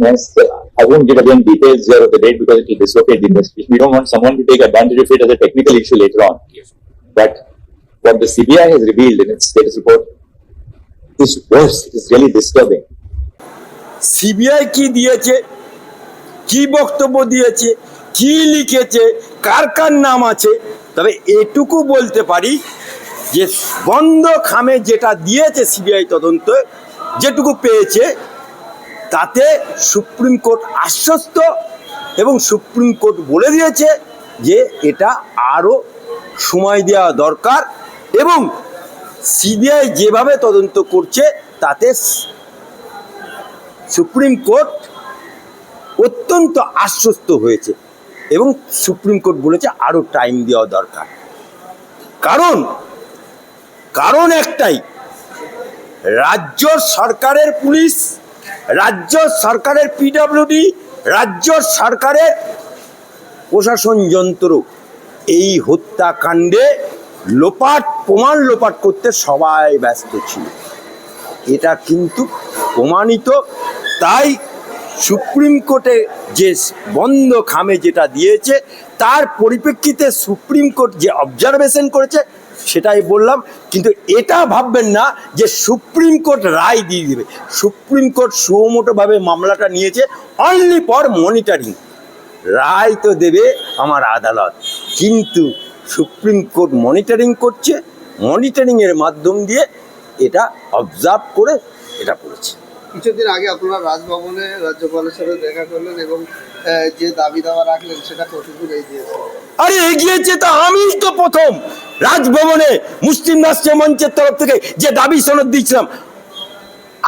Yes, I won't give again details here of the date because it will dislocate the investigation. We don't want someone to take advantage of it as a technical issue later on. But what the CBI has revealed in its status report is worse. It is really disturbing. CBI কি দিয়েছে কি বক্তব্য দিয়েছে কি লিখেছে কার কার নাম আছে তবে এটুকু বলতে পারি যে বন্ধ খামে যেটা দিয়েছে সিবিআই তদন্ত যেটুকু পেয়েছে তাতে সুপ্রিম কোর্ট আশ্বস্ত এবং সুপ্রিম কোর্ট বলে দিয়েছে যে এটা আরও সময় দেওয়া দরকার এবং সিবিআই যেভাবে তদন্ত করছে, তাতে সুপ্রিম কোর্ট অত্যন্ত আশ্বস্ত হয়েছে এবং সুপ্রিম কোর্ট বলেছে আরও টাইম দেওয়া দরকার। কারণ কারণ একটাই, রাজ্য সরকারের পুলিশ রাজ্য সরকারের পিডাব্লিউডি রাজ্য সরকারের প্রশাসন যন্ত্র। এই হত্যাকাণ্ডে লোপাট, প্রমাণ লোপাট করতে সবাই ব্যস্ত ছিল। এটা কিন্তু প্রমাণিত। তাই সুপ্রিম কোর্টে যে বন্ধ খামে যেটা দিয়েছে, তার পরিপ্রেক্ষিতে সুপ্রিম কোর্ট যে অবজারভেশন করেছে সেটাই বললাম, কিন্তু এটা ভাববেন না যে সুপ্রিম কোর্ট রায় দিয়ে দেবে। সুপ্রিম কোর্ট সুমোটোভাবে মামলাটা নিয়েছে অনলি ফর মনিটরিং রায় তো দেবে আমার আদালত। কিন্তু সুপ্রিম কোর্ট মনিটরিং করছে মনিটরিংয়ের মাধ্যম দিয়ে এটা অবজার্ভ করে এটা করেছে। কিছুদিন আগে আপনারা রাজভবনে রাজ্যপালের সাথে দেখা করলেন এবং যে দাবি দাওয়া রাখলেন, সেটা কতদূর এগিয়েছে আরে এগিয়েছে তো আমি তো প্রথম। রাজভবনে মুসলিম রাষ্ট্রীয় মঞ্চের তরফ থেকে যে দাবি সনদ দিয়েছিলাম,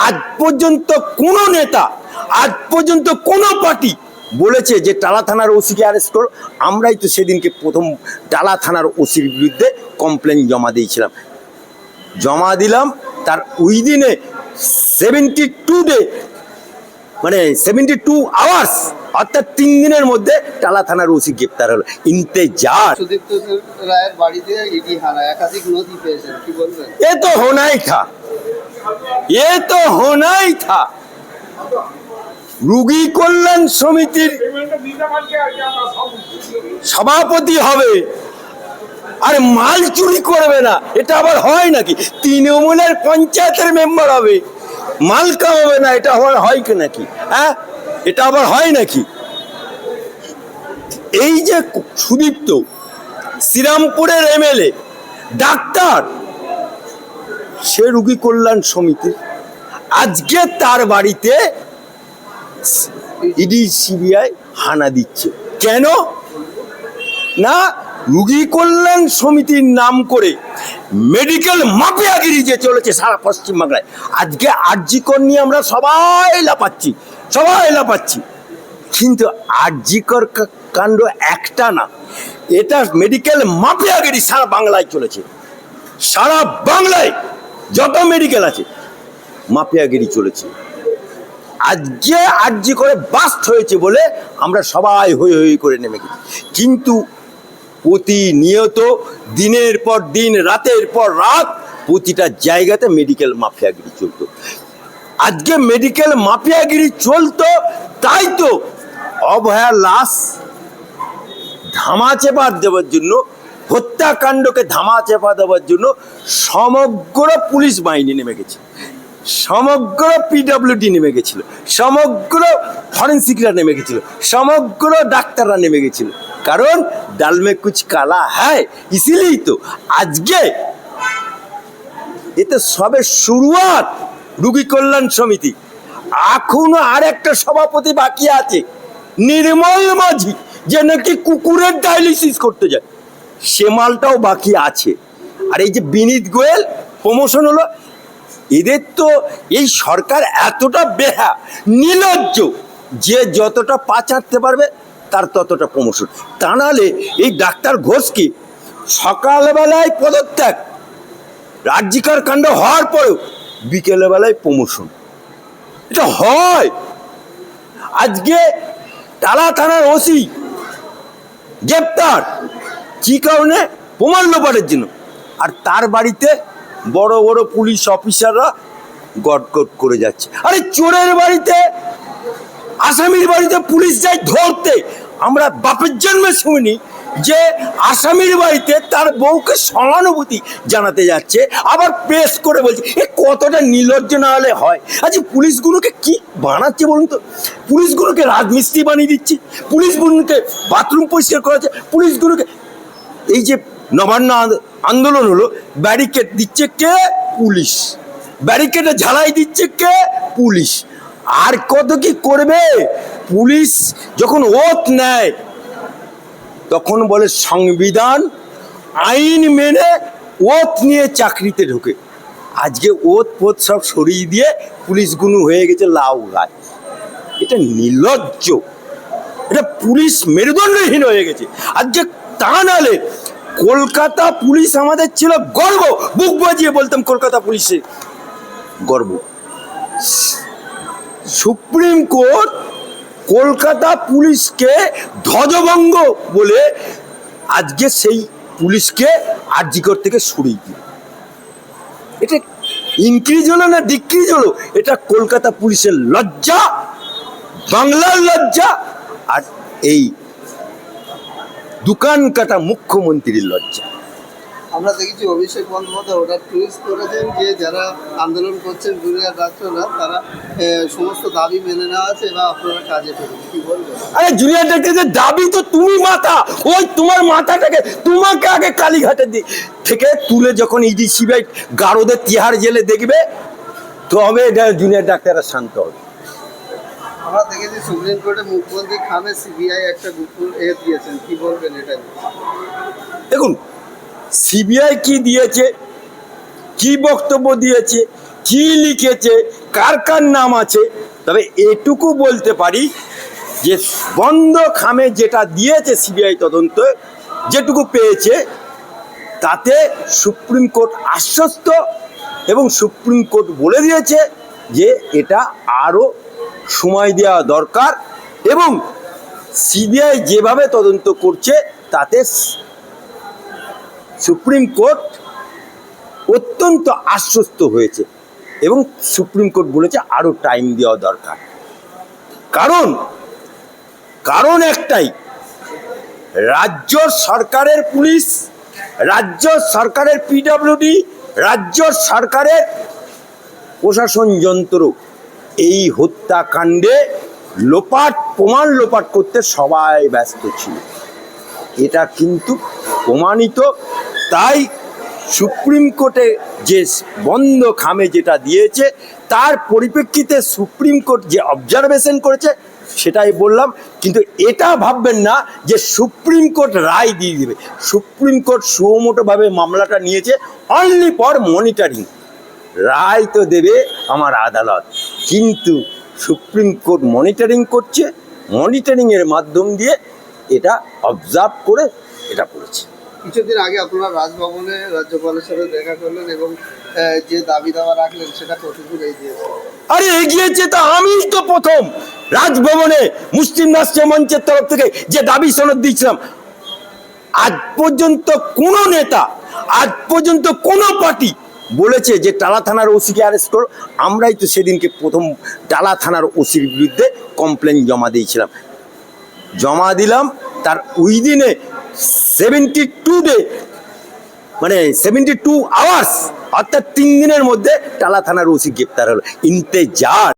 আজ পর্যন্ত কোনো নেতা, আজ পর্যন্ত কোনো পার্টি বলেছে যে টালা থানার ওসিকে অ্যারেস্ট করো। আমরাই তো সেদিনকে প্রথম টালা থানার ওসির বিরুদ্ধে কমপ্লেন জমা দিয়েছিলাম। জমা দিলাম, তার ওই দিনে সেভেন্টি টু ডে মানে সেভেন্টি টু আওয়ার্স অর্থাৎ তিন দিনের মধ্যে টালা থানার ওসি গ্রেপ্তার হলো। ইন্তেজার। রায়ের এ তো হোনাই থা। এ তো হোনাই থা। রুগী কল্যাণ সমিতির সভাপতি হবে। আর মাল চুরি করবে না এটা আবার হয় নাকি? তৃণমূলের পঞ্চায়েতের মেম্বার হবে। মাল কামাবে না এটা হয় কি নাকি? হ্যাঁ? এটা আবার হয় নাকি? এই যে সুদীপ্ত শ্রীরামপুরের এমএলএ, ডাক্তার, সে রুগী কল্যাণ সমিতির আজকে তার বাড়িতে ইডি, সিবিআই হানা দিচ্ছে। কেন? না, রুগী কল্যাণ সমিতির নাম করে মেডিকেল মাফিয়াগিরি যে চলেছে সারা পশ্চিমবাংলায়, আজকে আরজিকর নিয়ে আমরা সবাই লাপাচ্ছি সবাই লাপাচ্ছি কিন্তু আরজিকর কা- কাণ্ড একটা না, এটা মেডিকেল মাফিয়াগিরি সারা বাংলায় চলেছে। সারা বাংলায় যত মেডিকেল আছে মাফিয়াগিরি চলেছে। আজকে আর্জি করে বাস্ট হয়েছে বলে আমরা সবাই হই হই করে নেমে গেছি। কিন্তু প্রতিনিয়ত দিনের পর দিন, রাতের পর রাত প্রতিটা জায়গাতে মেডিকেল মাফিয়াগিরি চলতো। আজকে মেডিকেল মাফিয়াগিরি চলতো, তাই তো অভয়া লাশ ধামা চেপা দেওয়ার জন্য, হত্যাকাণ্ডকে ধামা চেপা দেওয়ার জন্য সমগ্র পুলিশ বাহিনী নেমে গেছে। সমগ্র পিডব্লিউডি নেমে গেছিল, সমগ্র ফরেন্সিকরা নেমে গেছিল, সমগ্র ডাক্তাররা নেমে গেছিল। কারণ ডালমে কুচ কালা হ্যায়, ইসিলেই তো আজকে এতে সবে শুরুয়াত রুগী কল্যাণ সমিতি। এখনও আর একটা সভাপতি বাকি আছে, নির্মল মাঝি, যে নাকি কুকুরের ডায়ালিসিস করতে যায়। সে মালটাও বাকি আছে। আর এই যে বিনীত গোয়েল প্রমোশন হলো, এদের তো এই সরকার এতটা বেহা, নিলজ্জ, যে যতটা পা চাটতে পারবে, তার ততটা প্রমোশন তা নাহলে এই ডাক্তার ঘোষকে সকালবেলায় পদত্যাগ রাজ্যিকার কাণ্ড হওয়ার পরেও বিকেলবেলায় প্রমোশন এটা হয়। আজকে টালা থানার ওসি গ্রেপ্তার। কি কারণে? প্রমাণ লোপাটের জন্য। আর তার বাড়িতে বড় বড় পুলিশ অফিসাররা গটগট করে যাচ্ছে। আরে চোরের বাড়িতে, আসামির বাড়িতে পুলিশ যায় ধরতে। আমরা বাপের জন্মে শুনি যে আসামির বাড়িতে তার বউকে সহানুভূতি জানাতে যাচ্ছে, আবার প্রেস করে বলছে, এ কতটা নির্লজ্জ না হলে হয়? আচ্ছা পুলিশগুলোকে কি বানাচ্ছে বলুন তো? পুলিশগুলোকে রাজমিস্ত্রি বানিয়ে দিচ্ছে, পুলিশগুলোকে বাথরুম পরিষ্কার করাচ্ছে, পুলিশগুলোকে এই যে নবান্ন আন্দো- আন্দোলন হলো, ব্যারিকেড দিচ্ছে কে? পুলিশ। ব্যারিকেডে ঝালাই দিচ্ছে কে? পুলিশ। আর কত কি করবে? পুলিশ যখন ওত নেয় তখন বলে, সংবিধান, আইন মেনে ওত নিয়ে চাকরিতে ঢোকে। আজকে ওত পোত সব সরিয়ে দিয়ে পুলিশগুলো হয়ে গেছে লাউ গাছ। এটা নির্লজ্জ। এটা পুলিশ মেরুদণ্ডহীন হয়ে গেছে। আজকে তা নালে কলকাতা পুলিশ আমাদের ছিল গর্ব। বুক বাজিয়ে বলতাম, কলকাতা পুলিশে গর্ব। সুপ্রিম কোর্ট কলকাতা পুলিশকে ধ্বজভঙ্গ বলে আজকে সেই পুলিশকে আরজিকর থেকে সরিয়ে দিল। এটা ইনক্রিজ হলো না ডিক্রিজ হলো? এটা কলকাতা পুলিশের লজ্জা, বাংলার লজ্জা আর এই দোকান কাটা মুখ্যমন্ত্রীর লজ্জা। আমরা দেখেছি অভিষেক বন্দ্যোপাধ্যায় ওটা টুইট করেছেন যে যারা আন্দোলন করছেন জুনিয়র ডাক্তাররা তারা সমস্ত দাবি মেনে নেওয়া আছে বা আপনারা কাজে ফেরুন কি বলবেন? আরে জুনিয়র ডাক্তারদের দাবি তো তুমি মাথা ওই তোমার মাথাটাকে তোমাকে আগে কালীঘাটের দিক থেকে তুলে যখন ইডি সিবিআই গারোদের তিহার জেলে দেখবে তবে এটা জুনিয়র ডাক্তাররা শান্ত হবে। আমরা দেখেছি সুপ্রিম কোর্টে মুখ্যমন্ত্রী খামে সিবিআই একটা গুপুর এ দিয়েছেন। কি বলবেন এটা দেখুন সিবিআই কি দিয়েছে? কি বক্তব্য দিয়েছে? কি লিখেছে? কার কার নাম আছে? তবে এটুকু বলতে পারি যে বন্ধ খামে যেটা দিয়েছে সিবিআই তদন্ত, যেটুকু পেয়েছে, তাতে সুপ্রিম কোর্ট আশ্বস্ত এবং সুপ্রিম কোর্ট বলে দিয়েছে যে এটা আরও সময় দেওয়া দরকার এবং সিবিআই যেভাবে তদন্ত করছে, তাতে সুপ্রিম কোর্ট অত্যন্ত আশ্বস্ত হয়েছে এবং সুপ্রিম কোর্ট বলেছে আরও টাইম দেওয়া দরকার। কারণ কারণ একটাই, রাজ্য সরকারের পুলিশ, রাজ্য সরকারের পিডাব্লিউডি রাজ্য সরকারের প্রশাসন যন্ত্র এই হত্যাকাণ্ডে লোপাট, প্রমাণ লোপাট করতে সবাই ব্যস্ত ছিল। এটা কিন্তু প্রমাণিত তাই সুপ্রিম কোর্টে যে বন্ধ খামে যেটা দিয়েছে, তার পরিপ্রেক্ষিতে সুপ্রিম কোর্ট যে অবজারভেশন করেছে, সেটাই বললাম। কিন্তু এটা ভাববেন না যে সুপ্রিম কোর্ট রায় দিয়ে দিবে। সুপ্রিম কোর্ট সুমোটোভাবে মামলাটা নিয়েছে অনলি ফর মনিটরিং রায় তো দেবে আমার আদালত। কিন্তু সুপ্রিম কোর্ট মনিটরিং করছে মনিটরিংয়ের মাধ্যম দিয়ে এটা অবজার্ভ করে এটা করেছে। কিছুদিন আগে আপনারা রাজভবনে রাজ্যপালের সাথে দেখা করলেন এবং যে দাবি দাওয়া রাখলেন সেটা কতদূর এগিয়েছে আরে এগিয়েছে তো আমি তো প্রথম রাজভবনে মুসলিম রাষ্ট্রীয় মঞ্চের তরফ থেকে যে দাবি সনদ দিয়েছিলাম। আজ পর্যন্ত কোনো নেতা, আজ পর্যন্ত কোনো পার্টি বলেছে যে টালা থানার ওসিকে অ্যারেস্ট করো। আমরাই তো সেদিনকে প্রথম টালা থানার ওসির বিরুদ্ধে কমপ্লেন জমা দিয়েছিলাম। জমা দিলাম, তার ওই দিনে সেভেন্টি টু ডে মানে সেভেন্টি টু আওয়ার্স অর্থাৎ তিন দিনের মধ্যে টালা থানার ওসি গ্রেপ্তার হলো। ইন্তেজার।